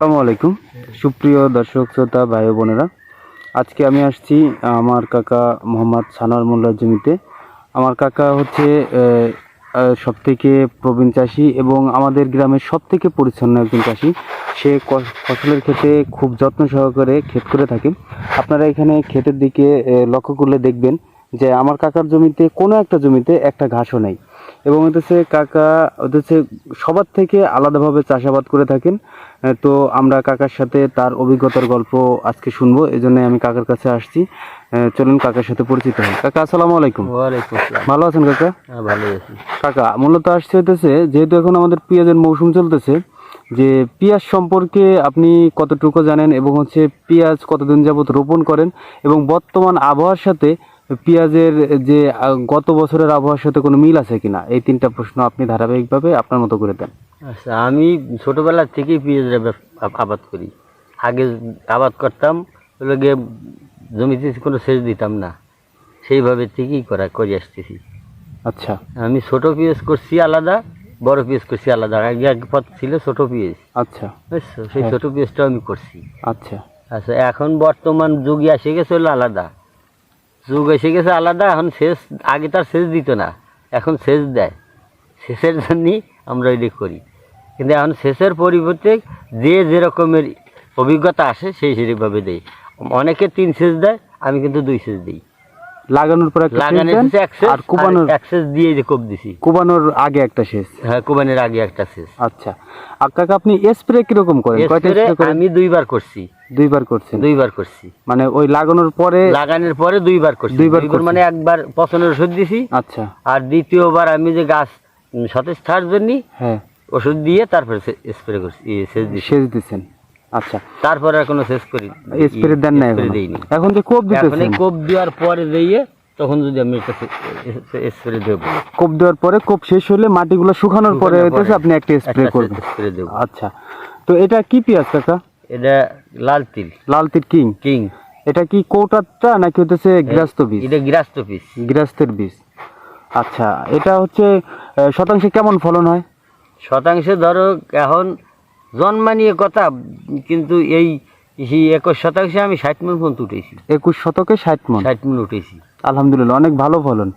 আসসালামু আলাইকুম। সুপ্রিয় দর্শক, শ্রোতা, ভাই বোনেরা, আজকে আমি আসছি আমার কাকা মোহাম্মদ সানোয়ার মোল্লার জমিতে। আমার কাকা হচ্ছে সব থেকে প্রবীণ চাষি এবং আমাদের গ্রামের সব থেকে পরিচ্ছন্ন একজন চাষি। সে ফসলের ক্ষেতে খুব যত্ন সহকারে ক্ষেত করে থাকে। আপনারা এখানে ক্ষেতের দিকে লক্ষ্য করলে দেখবেন যে আমার কাকার জমিতে কোনো একটা জমিতে একটা ঘাসও নেই। এবং হচ্ছে কাকা হচ্ছে সবার থেকে আলাদাভাবে চাষাবাদ করে থাকেন। তো আমরা কাকার সাথে তার অভিজ্ঞতার গল্প আজকে শুনব এই জন্য আমি কাকার কাছে আসছি। চলুন কাকার সাথে পরিচিত হই। কাকা আসসালামু আলাইকুম। ওয়ালাইকুম ভালো আছেন কাকা? হ্যাঁ ভালোই আছি। কাকা মূলত আসছে হইতেছে যেহেতু এখন আমাদের পেঁয়াজের মৌসুম চলতেছে যে পেঁয়াজ সম্পর্কে আপনি কতটুকু জানেন এবং হচ্ছে পেঁয়াজ কতদিন যাবত রোপণ করেন এবং বর্তমান আবহাওয়ার সাথে পেঁয়াজের যে গত বছরের আবহাওয়ার সাথে কোনো মিল আছে কিনা? এই তিনটা প্রশ্ন আপনি ধারাবাহিকভাবে আপনার মতো করে দেন। আচ্ছা আমি ছোটবেলা থেকেই পেঁয়াজের আবাদ করি। আগে আবাদ করতাম হলো গিয়ে জমিতে কোনো সেচ দিতাম না। সেইভাবে থেকেই করা করে আসতেছি। আচ্ছা। আমি ছোট পেঁয়াজ করছি আলাদা বড় পেঁয়াজ করছি আলাদা। আগে এক পথ ছিল ছোট পেঁয়াজ। আচ্ছা। বুঝছ? সেই হ্যাঁ। ছোট পেঁয়াজটাও আমি করছি। আচ্ছা। আচ্ছা এখন বর্তমান যুগে এসে গেছে হলো আলাদা। যুগ এসে গেছে আলাদা, এখন শেষ, আগে তার সেচ দিত না। এখন সেচ দেয়। সেচের জন্যই আমরা এটা করি। কিন্তু এখন সেচের পরিবর্তে যে যেরকমের অভিজ্ঞতা আসে, সেই সেইভাবে দেয় অনেকে তিন সেচ দেয়, আমি কিন্তু দুই সেচ দিই। লাগানোর পর একটা শেষে আর কুবানোর দিয়ে যে কোপ দিছি। কুবানোর আগে একটা শেষ। হ্যাঁ কোবানের আগে একটা সেচ আচ্ছা। আর কাকা আপনি স্প্রে কীরকম করেন? কয়টা স্প্রে করেন? আমি দুইবার করছি। দুইবার করছেন? দুইবার করছি। মানে ওই লাগানোর পরে লাগানোর পরে দুইবার করছি। দুইবার মানে একবার পচনের ওষুধ দিছি। আচ্ছা। আর দ্বিতীয়বার আমি যে গাছ সতেজ থাকার জন্য হ্যাঁ। ওষুধ দিয়ে তারপরে স্প্রে করছি ই, সেচ সেচ দিচ্ছেন আচ্ছা। তারপরে আর কোনো সেচ করি স্প্রে দেন না স্প্রে এখন। দিইনি। এখন যে কোপ এখন দিতেছেন এই কোপ দেওয়ার পরে দিয়ে তখন যদি আমি একটা স্প্রে দেবো। কোপ দেওয়ার পরে কোপ শেষ হলে মাটিগুলো শুকানোর পরে হইতেছে আপনি একটা স্প্রে করবেন। স্প্রে দেবো। আচ্ছা। তো এটা কি পেঁয়াজ কাকা? এটা লাল তিল। লাল তির কিং? কিং। এটা কি কৌটারটা নাকি হইতেছে গৃহস্থ বীজ? এটা গৃহস্থ পিস গৃহস্থের বীজ। আচ্ছা এটা হচ্ছে শতাংশে কেমন ফলন হয়? শতাংশে ধরো এখন জন্মানিয়ে কথা কিন্তু এই একুশ শতাংশে আমি ষাট মন পর্যন্ত উঠেছি একুশ শতকে ষাট মন? ষাট মন উঠেছি। আলহামদুলিল্লাহ অনেক ভালো ফলন।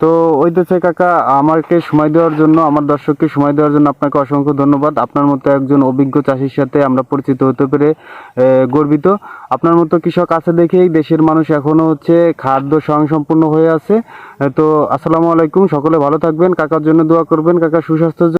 তো ওইতেছে কাকা আমাকে সময় দেওয়ার জন্য আমার দর্শককে সময় দেওয়ার জন্য আপনাকে অসংখ্য ধন্যবাদ। আপনার মতো একজন অভিজ্ঞ চাষির সাথে আমরা পরিচিত হতে পেরে গর্বিত। আপনার মতো কৃষক আছে দেখেই দেশের মানুষ এখনও হচ্ছে খাদ্য স্বয়ংসম্পূর্ণ হয়ে আছে। তো আসসালামু আলাইকুম সকলে ভালো থাকবেন। কাকার জন্য দোয়া করবেন। কাকা সুস্বাস্থ্যের জন্য